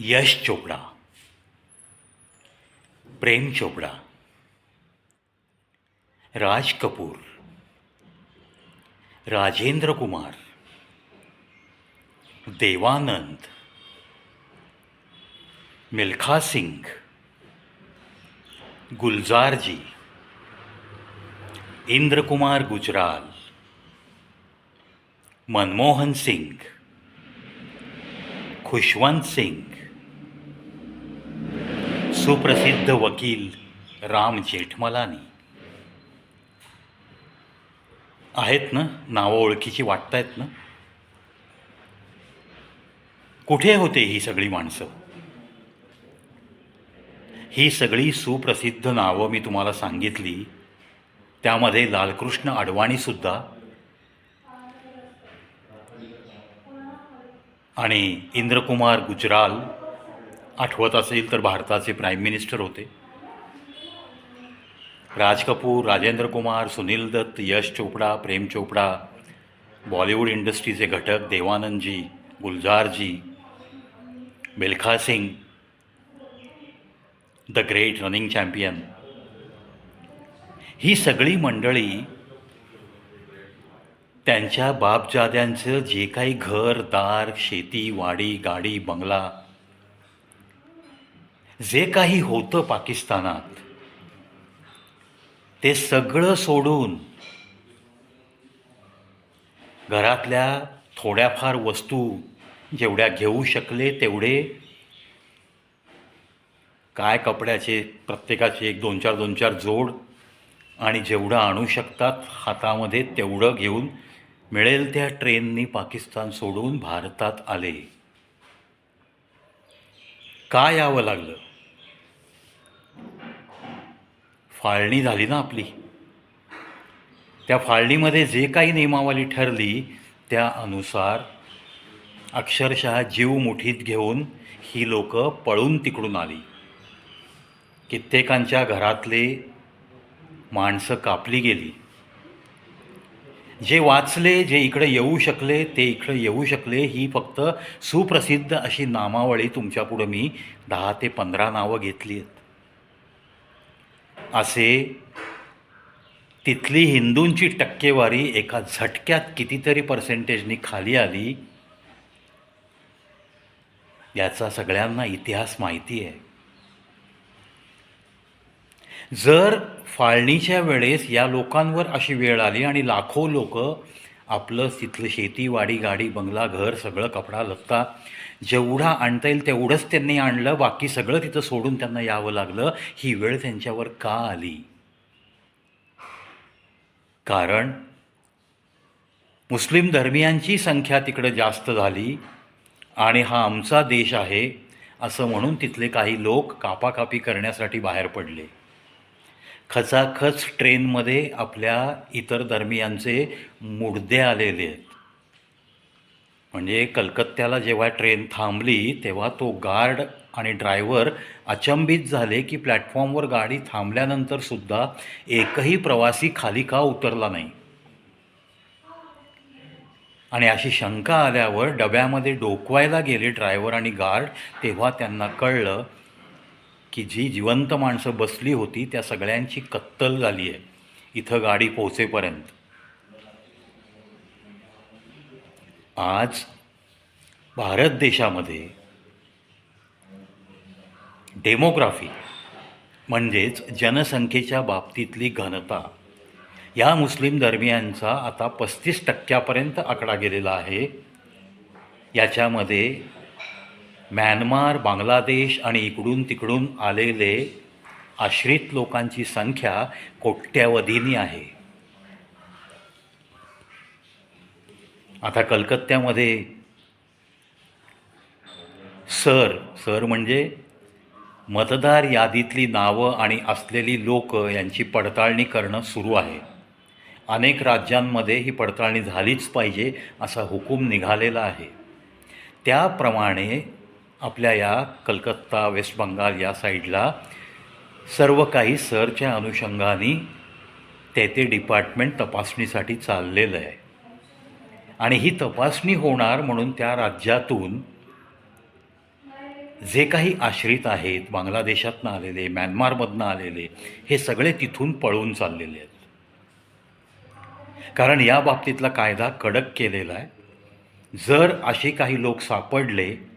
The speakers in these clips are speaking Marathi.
यश चोपडा, प्रेम चोपडा, राज कपूर, राजेंद्र कुमार, देवानंद, मिल्खा सिंग गुलजारजी इंद्रकुमार गुजराल, मनमोहन सिंह, खुशवंत सिंग सुप्रसिद्ध वकील राम जेठमलानी. आहेत ना? नावं ओळखीची वाटतायत ना? कुठे होते ही सगळी माणसं? ही सगळी सुप्रसिद्ध नावं मी तुम्हाला सांगितली. त्यामध्ये लालकृष्ण अडवाणीसुद्धा आणि इंद्रकुमार गुजराल. आठवत असेल तर भारताचे प्राईम मिनिस्टर होते. राज कपूर राजेंद्र कुमार सुनील दत्त यश चोपडा प्रेम चोपडा बॉलिवूड इंडस्ट्रीचे घटक देवानंदजी गुलजारजी Milkha Singh the great running champion. ही सगळी मंडळी त्यांच्या बापजाद्यांचं जे काही घर दार शेती वाडी गाडी बंगला जे काही होतं पाकिस्तानात ते सगळं सोडून घरातल्या थोड्याफार वस्तू जेवढ्या घेऊ शकले तेवढे काय कपड्याचे प्रत्येकाचे एक दोन चार दोन चार जोड आणि जेवढं आणू शकतात हातामध्ये तेवढं घेऊन मिळेल त्या ट्रेननी पाकिस्तान सोडून भारतात आले. का यावं लागलं? फाळणी झाली ना आपली. त्या फाळणीमध्ये जे काही नियमावली ठरली त्या अनुसार अक्षरशः जीव मुठीत घेऊन ही लोक पळून तिकडून आली. कित्येकांच्या घरातले माणसं कापली गेली. जे वाचले जे इकडे येऊ शकले ते इकडे येऊ शकले ही फक्त सुप्रसिद्ध अशी नामावळी तुमच्यापुढं मी दहा ते पंधरा नावं घेतली आहेत. असे तिथली हिंदूंची टक्केवारी एका झटक्यात कितीतरी पर्सेंटेजनी खाली आली याचा सगळ्यांना इतिहास माहिती आहे. जर फाळणीच्या वेळेस या लोकांवर अशी वेळ आली आणि लाखो लोक आपलं तिथलं शेती वाडी गाडी बंगला घर सगळं कपडा लत्ता जेवढा आणता येईल तेवढंच त्यांनी आणलं. बाकी सगळं तिथं सोडून त्यांना यावं लागलं. ही वेळ त्यांच्यावर का आली? कारण मुस्लिम धर्मियांची संख्या तिकडं जास्त झाली आणि हा आमचा देश आहे असं म्हणून तिथले काही लोक कापाकापी करण्यासाठी बाहेर पडले. खचाखच ट्रेनमध्ये आपल्या इतर धर्मियांचे मुडदे आलेले आहेत. म्हणजे कलकत्त्याला जेव्हा ट्रेन थांबली तेव्हा तो गार्ड आणि ड्रायव्हर अचंबित झाले की प्लॅटफॉर्मवर गाडी थांबल्यानंतर सुद्धा एकही प्रवासी खाली का उतरला नाही. आणि अशी शंका आल्यावर डब्यामध्ये डोकवायला गेले ड्रायव्हर आणि गार्ड तेव्हा त्यांना कळलं की जी जिवंत माणसं बसली होती त्या सगळ्यांची कत्तल झाली आहे इथं गाडी पोहोचेपर्यंत. आज भारत देशामध्ये डेमोग्राफी म्हणजेच जनसंख्येच्या बाबतीतली घनता या मुस्लिम धर्मियांचा आता पस्तीस टक्क्यापर्यंत आकडा गेलेला आहे. याच्यामध्ये म्यानमार बांगलादेश आणि इकडून तिकडून आलेले आश्रित लोकांची संख्या कोट्यावधीनी आहे. आता कलकत्त्यामध्ये सर सर म्हणजे मतदार यादीतली नावं आणि असलेली लोक यांची पडताळणी करणं सुरू आहे. अनेक राज्यांमध्ये ही पडताळणी झालीच पाहिजे असा हुकूम निघालेला आहे. त्याप्रमाणे आपल्या या कलकत्ता वेस्ट बंगाल या साईडला सर्व काही सरच्या अनुषंगाने ते ते डिपार्टमेंट तपासणीसाठी चाललेलं आहे. आणि ही तपासणी होणार म्हणून त्या राज्यातून जे काही आश्रित आहेत बांगलादेशातनं आलेले म्यानमारमधनं आलेले हे सगळे तिथून पळून चाललेले आहेत. कारण या बाबतीतला कायदा कडक केलेला आहे. जर असे काही लोक सापडले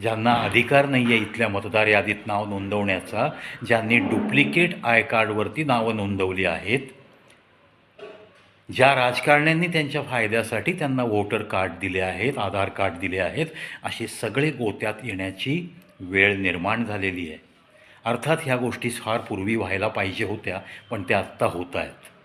ज्यांना अधिकार नाही आहे इथल्या मतदार यादीत नाव नोंदवण्याचा ज्यांनी डुप्लिकेट आय कार्डवरती नावं नोंदवली आहेत ज्या राजकारण्यांनी त्यांच्या फायद्यासाठी त्यांना वोटर कार्ड दिले आहेत आधार कार्ड दिले आहेत असे सगळे गोत्यात येण्याची वेळ निर्माण झालेली आहे. अर्थात ह्या गोष्टी फार पूर्वी व्हायला पाहिजे होत्या पण त्या आत्ता होत आहेत.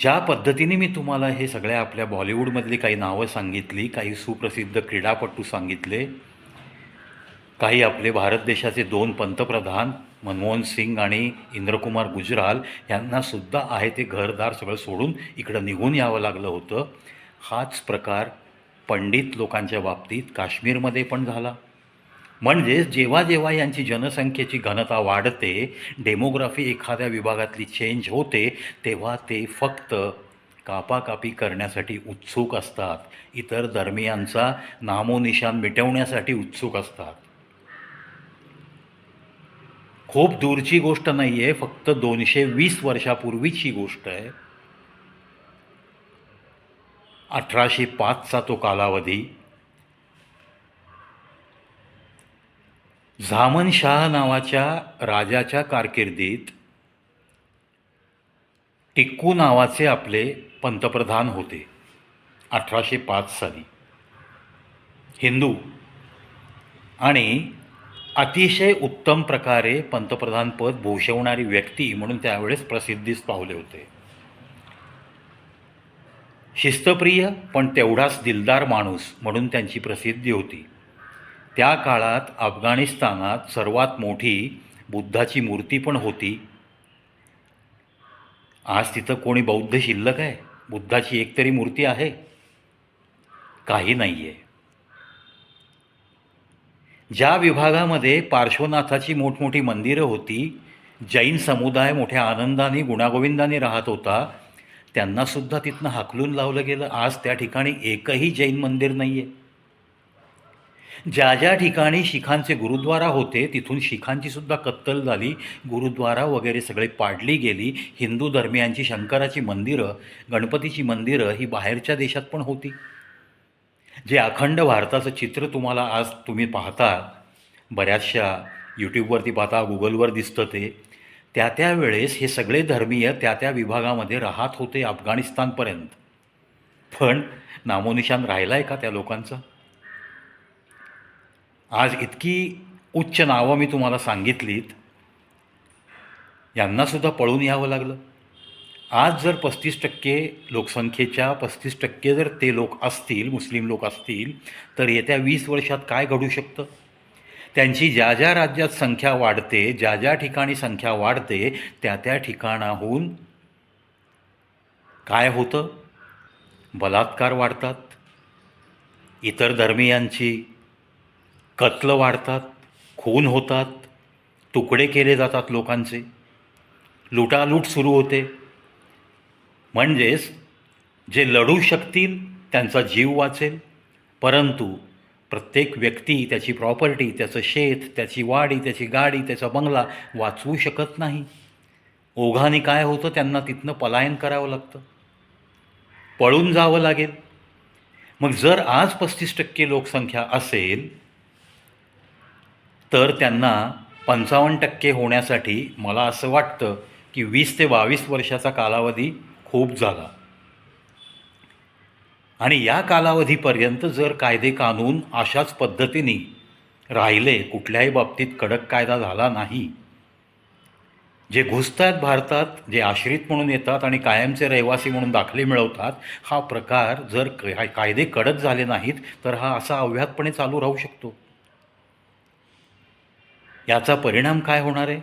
ज्या पद्धतीने मी तुम्हाला हे सगळ्या आपल्या बॉलिवूडमधली काही नावं सांगितली काही सुप्रसिद्ध क्रीडापटू सांगितले काही आपले भारत देशाचे दोन पंतप्रधान मनमोहन सिंग आणि इंद्रकुमार गुजराल यांनासुद्धा आहे ते घरदार सगळं सोडून इकडं निघून यावं लागलं होतं. हाच प्रकार पंडित लोकांच्या बाबतीत काश्मीरमध्ये पण झाला. म्हणजेच जेव्हा जेव्हा यांची जनसंख्येची घनता वाढते डेमोग्राफी एखाद्या विभागातली चेंज होते तेव्हा ते फक्त कापाकापी करण्यासाठी उत्सुक असतात. इतर धर्मियांचा नामोनिशान मिटवण्यासाठी उत्सुक असतात. खूप दूरची गोष्ट नाही आहे फक्त दोनशे वीस वर्षापूर्वीची गोष्ट आहे. अठराशे पाचचा तो कालावधी. झामन शाह नावाच्या राजाच्या कारकिर्दीत टिक्कू नावाचे आपले पंतप्रधान होते अठराशे पाच साली. हिंदू आणि अतिशय उत्तम प्रकारे पंतप्रधानपद भूषवणारी व्यक्ती म्हणून त्यावेळेस प्रसिद्धीस पावले होते. शिस्तप्रिय पण तेवढाच दिलदार माणूस म्हणून त्यांची प्रसिद्धी होती. त्या काळात अफगाणिस्तानात सर्वात मोठी बुद्धाची मूर्ती पण होती. आज तिथं कोणी बौद्ध शिल्लक आहे? बुद्धाची एक तरी मूर्ती आहे? काही नाही आहे ज्या विभागामध्ये पार्श्वनाथाची मोठमोठी मंदिरं होती जैन समुदाय मोठ्या आनंदाने गुणागोविंदाने राहत होता त्यांनासुद्धा तिथनं हाकलून लावलं गेलं. आज त्या ठिकाणी एकही जैन मंदिर नाही आहे ज्या ज्या ठिकाणी शिखांचे गुरुद्वारा होते तिथून शिखांची सुद्धा कत्तल झाली. गुरुद्वारा वगैरे सगळे पाडली गेली. हिंदू धर्मियांची शंकराची मंदिरं गणपतीची मंदिरं ही बाहेरच्या देशात पण होती. जे अखंड भारताचं चित्र तुम्हाला आज तुम्ही पाहता बऱ्याचशा यूट्यूबवरती पाहता गुगलवर दिसतं ते. त्या त्या वेळेस हे सगळे धर्मीय त्या त्या विभागामध्ये राहत होते अफगाणिस्तानपर्यंत. पण नामोनिशान राहिला आहे का त्या लोकांचं? आज इतकी उच्च नावं मी तुम्हाला सांगितलीत यांनासुद्धा पळून यावं लागलं. आज जर पस्तीस टक्के लोकसंख्येच्या पस्तीस टक्के जर ते लोक असतील मुस्लिम लोक असतील तर येत्या वीस वर्षात काय घडू शकतं? त्यांची ज्या ज्या राज्यात संख्या वाढते ज्या ज्या ठिकाणी संख्या वाढते त्या त्या ठिकाणाहून काय होतं? बलात्कार वाढतात. इतर धर्मियांची कत्लं वाढतात खून होतात तुकडे केले जातात लोकांचे. लुटालूट सुरू होते. म्हणजेच जे लढू शकतील त्यांचा जीव वाचेल. परंतु प्रत्येक व्यक्ती त्याची प्रॉपर्टी त्याचं शेत त्याची वाडी त्याची गाडी त्याचा बंगला वाचवू शकत नाही. ओघाने काय होतं त्यांना तिथनं पलायन करावं लागतं. पळून जावं लागेल. मग जर आज पस्तीस टक्के लोकसंख्या असेल तर त्यांना पंचावन्न टक्के होण्यासाठी मला असं वाटतं की वीस ते बावीस वर्षाचा कालावधी खूप झाला. आणि या कालावधीपर्यंत जर कायदे कानून अशाच पद्धतीने राहिले कुठल्याही बाबतीत कडक कायदा झाला नाही. जे घुसतात भारतात जे आश्रित म्हणून येतात आणि कायमचे रहिवासी म्हणून दाखले मिळवतात हा प्रकार जर कायदे कडक झाले नाहीत तर हा असा अव्याहतपणे चालू राहू शकतो. याचा परिणाम काय होणार आहे?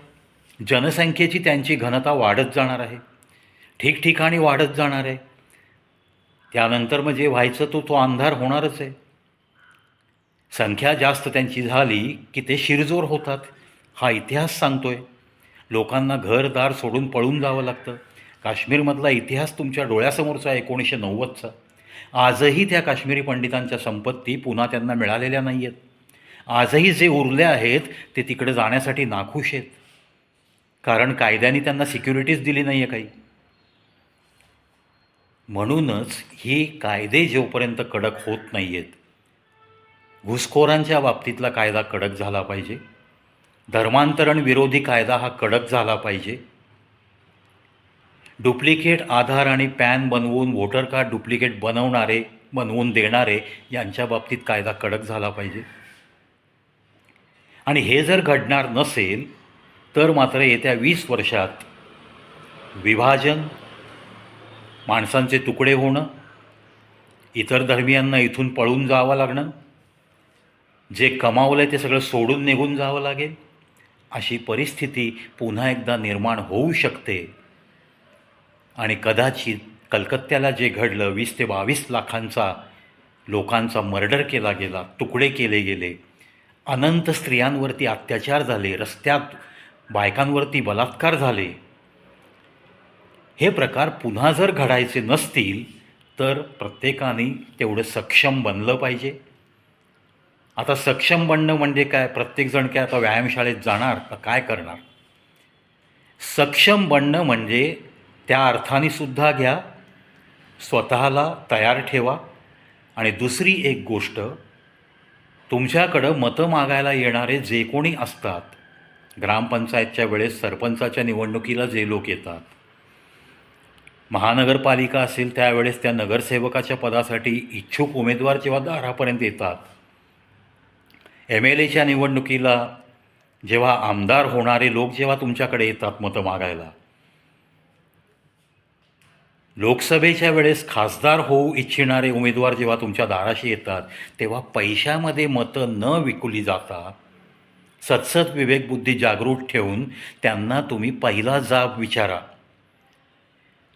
जनसंख्येची त्यांची घनता वाढत जाणार आहे. ठिकठिकाणी वाढत जाणार आहे. त्यानंतर मग जे व्हायचं तो तो अंधार होणारच आहे. संख्या जास्त त्यांची झाली की ते शिरजोर होतात. हा इतिहास सांगतोय. लोकांना घरदार सोडून पळून जावं लागतं. काश्मीरमधला इतिहास तुमच्या डोळ्यासमोरचा आहे एकोणीसशे नव्वदचा. आजही त्या काश्मीरी पंडितांच्या संपत्ती पुन्हा त्यांना मिळालेल्या नाही आहेत आजही जे उरले आहेत ते तिकडे जाण्यासाठी नाखुश आहेत. कारण कायद्याने त्यांना सिक्युरिटीज दिली नाही आहे काही. म्हणूनच हे कायदे जोपर्यंत कडक होत नाही आहेत घुसखोरांच्या बाबतीतला कायदा कडक झाला पाहिजे. धर्मांतरण विरोधी कायदा हा कडक झाला पाहिजे. डुप्लिकेट आधार आणि पॅन बनवून वोटर कार्ड डुप्लिकेट बनवणारे बनवून देणारे यांच्या बाबतीत कायदा कडक झाला पाहिजे. आणि हे जर घडणार नसेल तर मात्र येत्या वीस वर्षात विभाजन माणसांचे तुकडे होणं इतर धर्मियांना इथून पळून जावं लागणं जे कमावलं आहे ते सगळं सोडून निघून जावं लागेल अशी परिस्थिती पुन्हा एकदा निर्माण होऊ शकते. आणि कदाचित कलकत्त्याला जे घडलं वीस ते बावीस लाखांचा लोकांचा मर्डर केला गेला तुकडे केले गेले अनंत स्त्रियांवरती अत्याचार झाले रस्त्यात बायकांवरती बलात्कार झाले. हे प्रकार पुन्हा जर घडायचे नसतील तर प्रत्येकाने तेवढं सक्षम बनलं पाहिजे. आता सक्षम बनणं म्हणजे काय? प्रत्येकजण काय आता व्यायामशाळेत जाणार का काय करणार? सक्षम बनणं म्हणजे त्या अर्थाने सुद्धा घ्या स्वतःला तयार ठेवा आणि दुसरी एक गोष्ट तुमच्याकडं मतं मागायला येणारे जे कोणी असतात ग्रामपंचायतच्या वेळेस सरपंचाच्या निवडणुकीला जे लोक येतात. महानगरपालिका असेल त्यावेळेस त्या नगरसेवकाच्या पदासाठी इच्छुक उमेदवार जेव्हा दारापर्यंत येतात एम एल एच्या निवडणुकीला जेव्हा आमदार होणारे लोक जेव्हा तुमच्याकडे येतात मतं मागायला लोकसभेच्या वेळेस खासदार होऊ इच्छिणारे उमेदवार जेव्हा तुमच्या दाराशी येतात तेव्हा पैशामध्ये मतं न विकुली जाता सतसत विवेकबुद्धी जागृत ठेवून त्यांना तुम्ही पहिला जाब विचारा.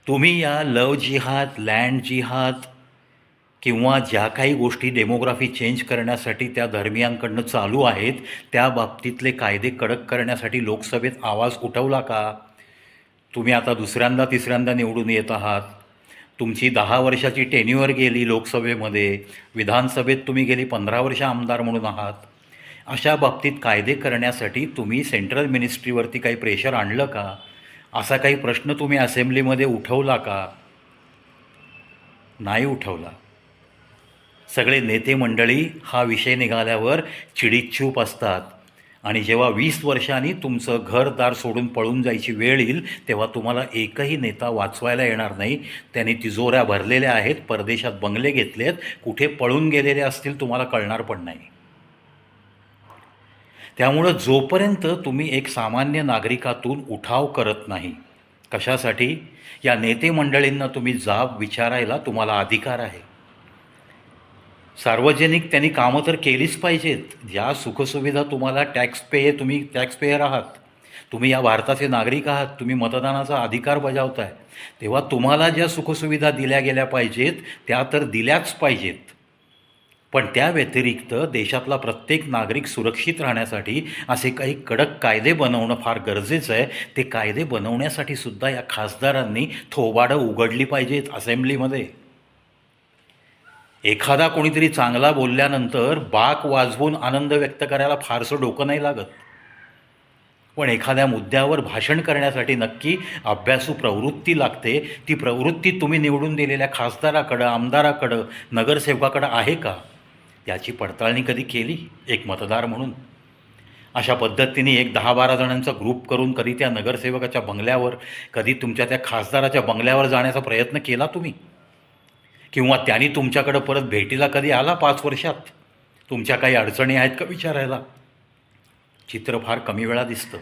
तुम्ही या लव जिहाद लँड जिहाद किंवा ज्या काही गोष्टी डेमोग्राफी चेंज करण्यासाठी त्या धर्मियांकडनं चालू आहेत त्या बाबतीतले कायदे कडक करण्यासाठी लोकसभेत आवाज उठवला का? तुम्ही आता दुसऱ्यांदा तिसऱ्यांदा निवडून येत आहात. तुमची दहा वर्षाची टेन्युअर गेली लोकसभेमध्ये. विधानसभेत तुम्ही गेली पंधरा वर्ष आमदार म्हणून आहात. अशा बाबतीत कायदे करण्यासाठी तुम्ही सेंट्रल मिनिस्ट्रीवरती काही प्रेशर आणलं का? असा काही प्रश्न तुम्ही असेंब्लीमध्ये उठवला का? नाही उठवला. सगळे नेते मंडळी हा विषय निघाल्यावर चिडीचूप असतात. आणि जेव्हा वीस वर्षांनी तुमचं घरदार सोडून पळून जायची वेळ येईल तेव्हा तुम्हाला एकही नेता वाचवायला येणार नाही. त्यांनी तिजोऱ्या भरलेल्या आहेत परदेशात बंगले घेतले आहेत कुठे पळून गेलेले असतील तुम्हाला कळणार पण नाही. त्यामुळं जोपर्यंत तुम्ही एक सामान्य नागरिकातून उठाव करत नाही कशासाठी? या नेते मंडळींना तुम्ही जाब विचारायला तुम्हाला अधिकार आहे. सार्वजनिक त्यांनी कामं तर केलीच पाहिजेत. ज्या सुखसुविधा तुम्हाला टॅक्स पे तुम्ही टॅक्स पेयर आहात तुम्ही या भारताचे नागरिक आहात तुम्ही मतदानाचा अधिकार बजावताय तेव्हा तुम्हाला ज्या सुखसुविधा दिल्या गेल्या पाहिजेत त्या तर दिल्याच पाहिजेत. पण त्या व्यतिरिक्त देशातला प्रत्येक नागरिक सुरक्षित राहण्यासाठी असे काही कडक कायदे बनवणं फार गरजेचं आहे. ते कायदे बनवण्यासाठी सुद्धा या खासदारांनी थोबाडं उघडली पाहिजेत असेंब्लीमध्ये. एखादा कोणीतरी चांगला बोलल्यानंतर बाक वाजवून आनंद व्यक्त करायला फारसं डोकं नाही लागत. पण एखाद्या मुद्द्यावर भाषण करण्यासाठी नक्की अभ्यासू प्रवृत्ती लागते. ती प्रवृत्ती तुम्ही निवडून दिलेल्या खासदाराकडं आमदाराकडं नगरसेवकाकडं आहे का? याची पडताळणी कधी केली? एक मतदार म्हणून. अशा पद्धतीने एक दहा बारा जणांचा ग्रुप करून कधी त्या नगरसेवकाच्या बंगल्यावर कधी तुमच्या त्या खासदाराच्या बंगल्यावर जाण्याचा प्रयत्न केला तुम्ही? किंवा त्यांनी तुमच्याकडं परत भेटीला कधी आला पाच वर्षात? तुमच्या काही अडचणी आहेत का विचारायला? चित्र फार कमी वेळा दिसतं.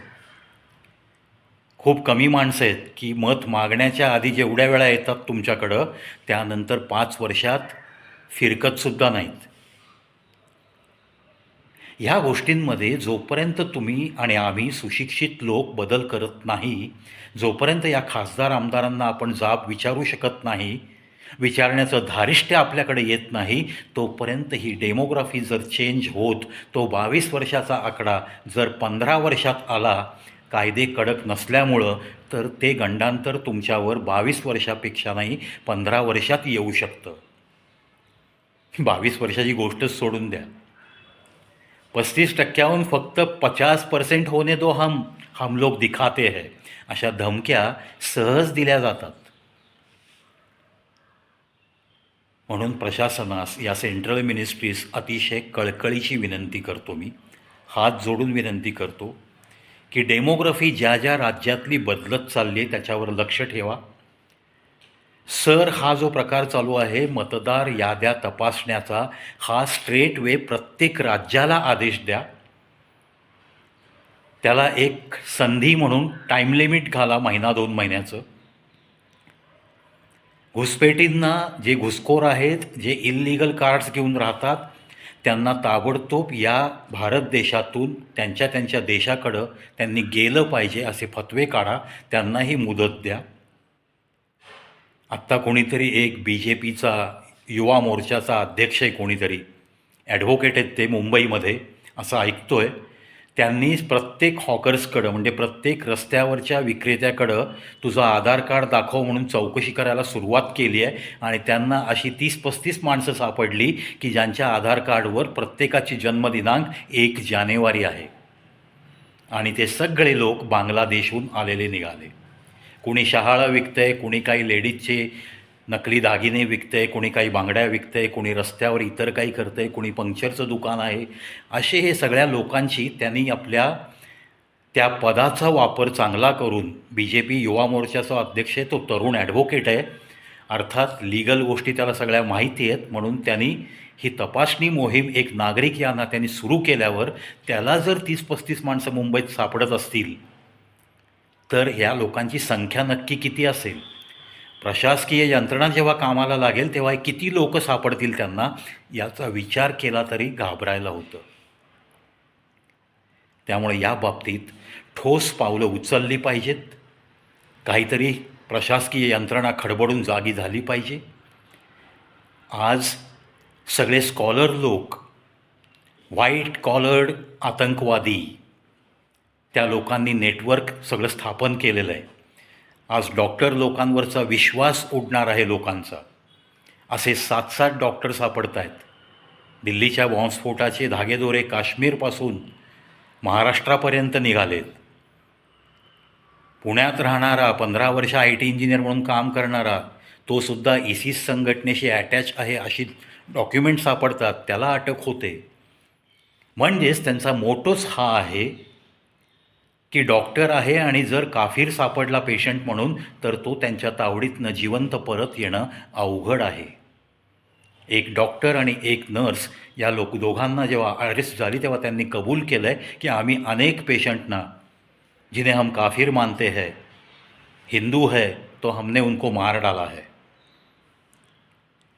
खूप कमी माणसं आहेत की मत मागण्याच्या आधी जेवढ्या वेळा येतात तुमच्याकडं त्यानंतर पाच वर्षात फिरकतसुद्धा नाहीत. ह्या गोष्टींमध्ये जोपर्यंत तुम्ही आणि आम्ही सुशिक्षित लोक बदल करत नाही जोपर्यंत या खासदार आमदारांना आपण जाब विचारू शकत नाही विचारण्याचं धारिष्ट्य आपल्याकडे येत नाही तोपर्यंत ही डेमोग्राफी जर चेंज होत तो बावीस वर्षाचा आकडा जर पंधरा वर्षात आला कायदे कडक नसल्यामुळं तर ते गंडांतर तुमच्यावर बावीस वर्षापेक्षा नाही पंधरा वर्षात येऊ शकतं. बावीस वर्षाची गोष्टच सोडून द्या. पस्तीस टक्क्याहून फक्त पचास पर्सेंट होणे दो हम हम लोग दिखाते है अशा धमक्या सहज दिल्या जातात. म्हणून प्रशासनास या सेंट्रल मिनिस्ट्रीज अतिशय कळकळीची विनंती करतो मी. हात जोडून विनंती करतो की डेमोग्राफी ज्या ज्या राज्यातली बदलत चालली आहे त्याच्यावर लक्ष ठेवा. सर हा जो प्रकार चालू आहे मतदार याद्या तपासण्याचा हा स्ट्रेट वे प्रत्येक राज्याला आदेश द्या. त्याला एक संधी म्हणून टाईम लिमिट घाला महिना दोन महिन्याचं. घुसपेटींना जे घुसखोर आहेत जे इल्लीगल कार्ड्स घेऊन राहतात त्यांना ताबडतोब या भारत देशातून त्यांच्या त्यांच्या देशाकडं त्यांनी गेलं पाहिजे असे फतवे काढा त्यांनाही मुदत द्या. आत्ता कोणीतरी एक बी जे पीचा युवा मोर्चाचा अध्यक्ष आहे कोणीतरी ॲडव्होकेट आहेत ते मुंबईमध्ये असं ऐकतो आहे त्यांनी प्रत्येक हॉकर्सकडं म्हणजे प्रत्येक रस्त्यावरच्या विक्रेत्याकडं तुझं आधार कार्ड दाखव म्हणून चौकशी करायला सुरुवात केली आहे. आणि त्यांना अशी तीस पस्तीस माणसं सापडली की ज्यांच्या आधार कार्डवर प्रत्येकाची जन्मदिनांक एक जानेवारी आहे. आणि ते सगळे लोक बांगलादेशहून आलेले निघाले. कुणी शहाळं विकतंय कुणी काही लेडीजचे नकली दागिने विकतंय कुणी काही बांगड्या विकतंय कुणी रस्त्यावर इतर काही करतंय कुणी पंक्चरचं दुकान आहे. असे हे सगळ्या लोकांशी त्यांनी आपल्या त्या पदाचा वापर चांगला करून बी जे पी युवा मोर्चाचा अध्यक्ष आहे तो तरुण ॲडव्होकेट आहे. अर्थात लिगल गोष्टी त्याला सगळ्या माहिती आहेत. म्हणून त्यांनी ही तपासणी मोहीम एक नागरिक या नात्याने सुरू केल्यावर त्याला जर तीस पस्तीस माणसं मुंबईत सापडत असतील तर ह्या लोकांची संख्या नक्की किती असेल? प्रशासकीय यंत्रणा जेव्हा कामाला लागेल तेव्हा किती लोक सापडतील त्यांना याचा विचार केला तरी घाबरायला होतं. त्यामुळे या बाबतीत ठोस पावलं उचलली पाहिजेत. काहीतरी प्रशासकीय यंत्रणा खडबडून जागी झाली पाहिजे. आज सगळे स्कॉलर लोक व्हाईट कॉलर्ड आतंकवादी त्या लोकांनी नेटवर्क सगळं स्थापन केलेलं आहे. आज डॉक्टर लोकांवरचा विश्वास उडणार आहे लोकांचा. असे सात सात डॉक्टर सापडत आहेत. दिल्लीच्या बॉम्बस्फोटाचे धागेदोरे काश्मीरपासून महाराष्ट्रापर्यंत निघालेत पुण्यात राहणारा पंधरा वर्ष आय टी इंजिनियर म्हणून काम करणारा तो सुद्धा इसिस संघटनेशी अटॅच आहे अशी डॉक्युमेंट सापडतात त्याला अटक होते. म्हणजेच त्यांचा मोटोच हा आहे की डॉक्टर आहे आणि जर काफीर सापडला पेशंट म्हणून तर तो त्यांच्या तावडीतनं जिवंत परत येणं अवघड आहे. एक डॉक्टर आणि एक नर्स या लोक दोघांना जेव्हा अरेस्ट झाली तेव्हा त्यांनी कबूल केलं आहे की आम्ही अनेक पेशंटना जिन्हें हम काफिर मानते हैं हिंदू है तो हमने उनको मार डाला है.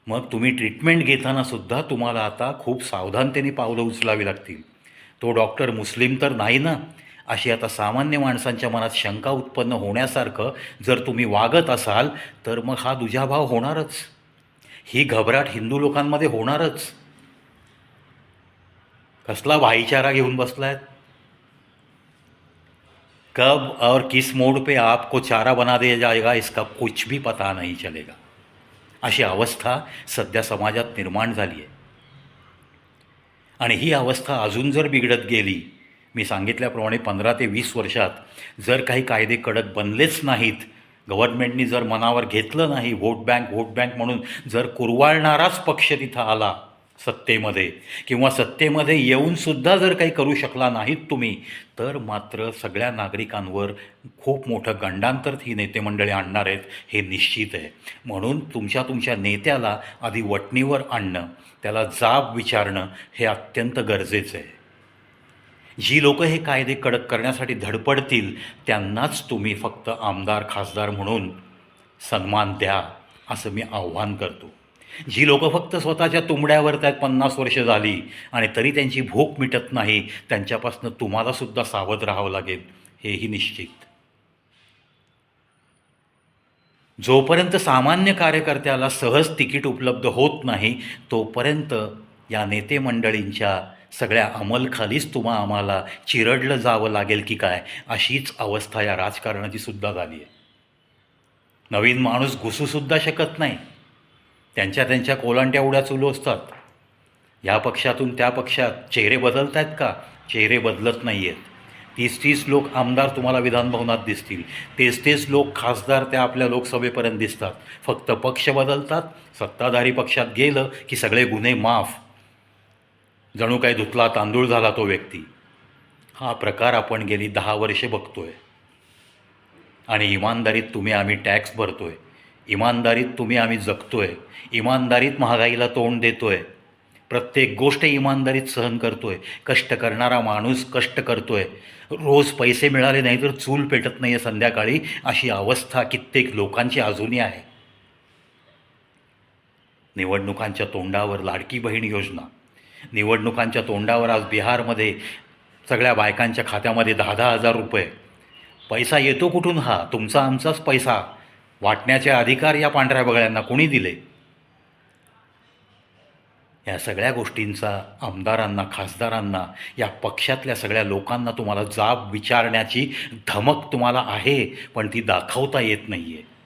मग तुम्ही ट्रीटमेंट घेताना सुद्धा तुम्हाला आता खूप सावधानतेने पावलं उचलावी लागतील. तो डॉक्टर मुस्लिम तर नाही ना अशी आता सामान्य माणसांच्या मनात शंका उत्पन्न होण्यासारखं जर तुम्ही वागत असाल तर मग हा दुजाभाव होणारच. ही घबराट हिंदू लोकांमध्ये होणारच. कसला भाईचारा घेऊन बसलायत? कब और किस मोड पे आपको चारा बना दिया जाएगा इसका कुछ भी पता नहीं चलेगा. अशी अवस्था सध्या समाजात निर्माण झाली आहे. आणि ही अवस्था अजून जर बिघडत गेली मी सांगितल्याप्रमाणे पंधरा ते वीस वर्षात जर काही कायदे कडक बनलेच नाहीत गव्हर्नमेंटनी जर मनावर घेतलं नाही व्होट बँक व्होट बँक म्हणून जर कुरवाळणाराच पक्ष तिथं आला सत्तेमध्ये किंवा सत्तेमध्ये येऊनसुद्धा जर काही करू शकला नाहीत तुम्ही तर मात्र सगळ्या नागरिकांवर खूप मोठं गंडांतर ही नेते मंडळी आणणार आहेत हे निश्चित आहे. म्हणून तुमच्या तुमच्या नेत्याला आधी वटणीवर आणणं त्याला जाब विचारणं हे अत्यंत गरजेचं आहे. जी लोक हे कायदे कडक करण्यासाठी धडपडतील त्यांनाच तुम्ही फक्त आमदार खासदार म्हणून सन्मान द्या असं मी आव्हान करतो. जी लोक फक्त स्वतःच्या तुंबड्यावर त्यात पन्नास वर्ष झाली आणि तरी त्यांची भूक मिटत नाही त्यांच्यापासून तुम्हालासुद्धा सावध राहावं लागेल हेही निश्चित. जोपर्यंत सामान्य कार्यकर्त्याला सहज तिकीट उपलब्ध होत नाही तोपर्यंत या नेते मंडळींच्या सगळ्या अंमलखालीच तुम्हा आम्हाला चिरडलं जावं लागेल की काय? अशीच अवस्था या राजकारणाची सुद्धा झाली आहे. नवीन माणूस घुसूसुद्धा शकत नाही. त्यांच्या त्यांच्या कोलांट्या उड्या चुलू असतात. या पक्षातून त्या पक्षात चेहरे बदलत आहेत का? चेहरे बदलत नाही आहेत तीस तीस लोक आमदार तुम्हाला विधानभवनात दिसतील. तेच तेच लोक खासदार त्या आपल्या लोकसभेपर्यंत दिसतात. फक्त पक्ष बदलतात. सत्ताधारी पक्षात गेलं की सगळे गुन्हे माफ. जणू काही धुतला तांदूळ झाला तो व्यक्ती. हा प्रकार आपण गेली दहा वर्षे बघतोय. आणि इमानदारीत तुम्ही आम्ही टॅक्स भरतोय. इमानदारीत तुम्ही आम्ही जगतोय. इमानदारीत महागाईला तोंड देतोय. प्रत्येक गोष्ट इमानदारीत सहन करतोय. कष्ट करणारा माणूस कष्ट करतोय. रोज पैसे मिळाले नाही तर चूल पेटत नाही आहे संध्याकाळी. अशी अवस्था कित्येक लोकांची अजूनही आहे. निवडणुकांच्या तोंडावर लाडकी बहीण योजना. निवडणुकांच्या तोंडावर आज बिहारमध्ये सगळ्या बायकांच्या खात्यामध्ये दहा दहा हजार रुपये. पैसा येतो कुठून हा? तुमचा आमचाच पैसा. वाटण्याचे अधिकार या पांढऱ्या बगळ्यांना कोणी दिले? या सगळ्या गोष्टींचा आमदारांना खासदारांना या पक्षातल्या सगळ्या लोकांना तुम्हाला जाब विचारण्याची धमक तुम्हाला आहे पण ती दाखवता येत नाही आहे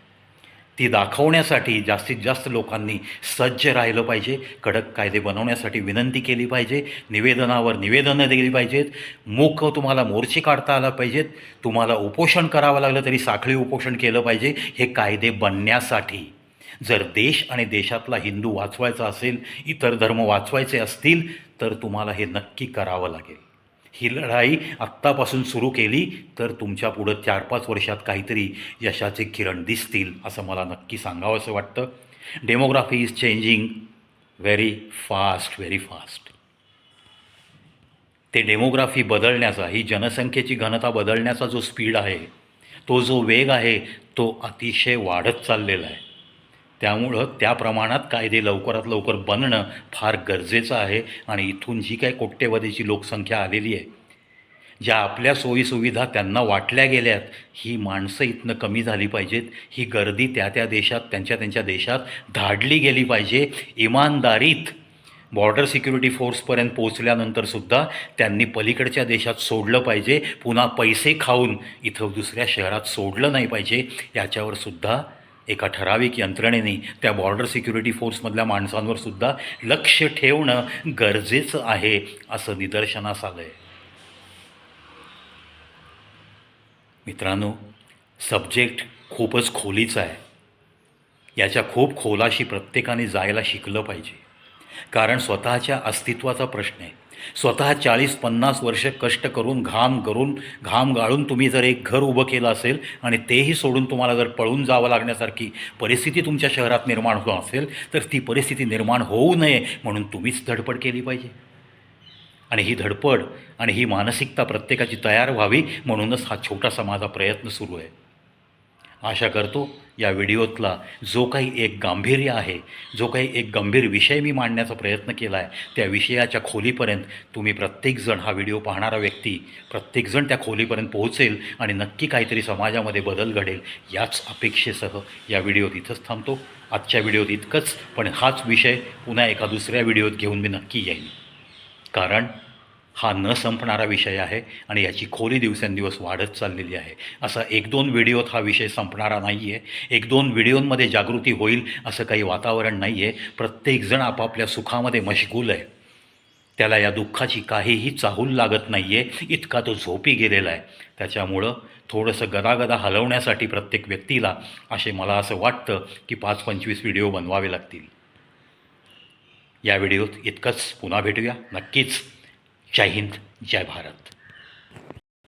ती दाखवण्यासाठी जास्तीत जास्त लोकांनी सज्ज राहिलं पाहिजे कडक कायदे बनवण्यासाठी विनंती केली पाहिजे निवेदनावर निवेदनं दिली पाहिजेत. मूक तुम्हाला मोर्चे काढता आला पाहिजेत. तुम्हाला उपोषण करावं लागलं तरी साखळी उपोषण केलं पाहिजे. हे कायदे बनण्यासाठी. जर देश आणि देशातला हिंदू वाचवायचा असेल इतर धर्म वाचवायचे असतील तर तुम्हाला हे नक्की करावं लागेल. ही लढाई आत्तापासून सुरू केली तर तुमच्या पुढं चार पाच वर्षात काहीतरी यशाचे किरण दिसतील असं मला नक्की सांगावं असं वाटतं. Demography is changing very fast very fast ते डेमोग्राफी बदलण्याचा ही जनसंख्येची घनता बदलण्याचा जो स्पीड आहे तो जो वेग आहे तो अतिशय वाढत चाललेला आहे. त्यामुळं त्या प्रमाणात कायदे लवकरात लवकर बनणं फार गरजेचं आहे आणि इथून जी काही कोट्यवधीची लोकसंख्या आलेली आहे ज्या आपल्या सोयीसुविधा त्यांना वाटल्या गेल्यात ही माणसं इथनं कमी झाली पाहिजेत. ही गर्दी त्या त्या देशात त्यांच्या त्यांच्या देशात धाडली गेली पाहिजे. इमानदारीत बॉर्डर सिक्युरिटी फोर्सपर्यंत पोहोचल्यानंतरसुद्धा त्यांनी पलीकडच्या देशात सोडलं पाहिजे. पुन्हा पैसे खाऊन इथं दुसऱ्या शहरात सोडलं नाही पाहिजे. याच्यावर सुद्धा एका ठराविक यंत्रणेने त्या बॉर्डर सिक्युरिटी फोर्समधल्या माणसांवर सुद्धा लक्ष ठेवणं गरजेचं आहे असं निदर्शनास आलं आहे मित्रांनो सब्जेक्ट खूपच खोलीचा आहे. याच्या खूप खोलाशी प्रत्येकाने जायला शिकलं पाहिजे. कारण स्वतःच्या अस्तित्वाचा प्रश्न आहे. स्वतः चाळीस पन्नास वर्ष कष्ट करून घाम करून घाम गाळून तुम्ही जर एक घर उभं केलं असेल आणि तेही सोडून तुम्हाला जर पळून जावं लागण्यासारखी परिस्थिती तुमच्या शहरात निर्माण होत असेल तर ती परिस्थिती निर्माण होऊ नये म्हणून तुम्हीच धडपड केली पाहिजे. आणि ही धडपड आणि ही मानसिकता प्रत्येकाची तयार व्हावी म्हणूनच हा छोटासा माझा प्रयत्न सुरू आहे. आशा करतो या व्हिडिओतला जो काही एक गांभीर्य आहे जो काही एक गंभीर विषय मी मांडण्याचा प्रयत्न केला आहे त्या विषयाच्या खोलीपर्यंत तुम्ही प्रत्येकजण हा व्हिडिओ पाहणारा व्यक्ती प्रत्येकजण त्या खोलीपर्यंत पोहोचेल आणि नक्की काहीतरी समाजामध्ये बदल घडेल याच अपेक्षेसह या व्हिडिओत इथंच थांबतो. आजच्या व्हिडिओत इतकंच पण हाच विषय पुन्हा एका दुसऱ्या व्हिडिओत घेऊन मी नक्की येईन. कारण हा न संपणारा विषय आहे आणि याची खोली दिवसेंदिवस वाढत चाललेली आहे. असा एक दोन व्हिडिओत हा विषय संपणारा नाही आहे एक दोन व्हिडिओंमध्ये जागृती होईल असं काही वातावरण नाही आहे प्रत्येकजण आपापल्या सुखामध्ये मशगूल आहे. त्याला या दुःखाची काहीही चाहूल लागत नाही आहे इतका तो झोपी गेलेला आहे. त्याच्यामुळं थोडंसं गदागदा हलवण्यासाठी प्रत्येक व्यक्तीला असे मला असं वाटतं की पाच पंचवीस व्हिडिओ बनवावे लागतील. या व्हिडिओत इतकंच. पुन्हा भेटूया. नक्कीच. जय हिंद जय भारत.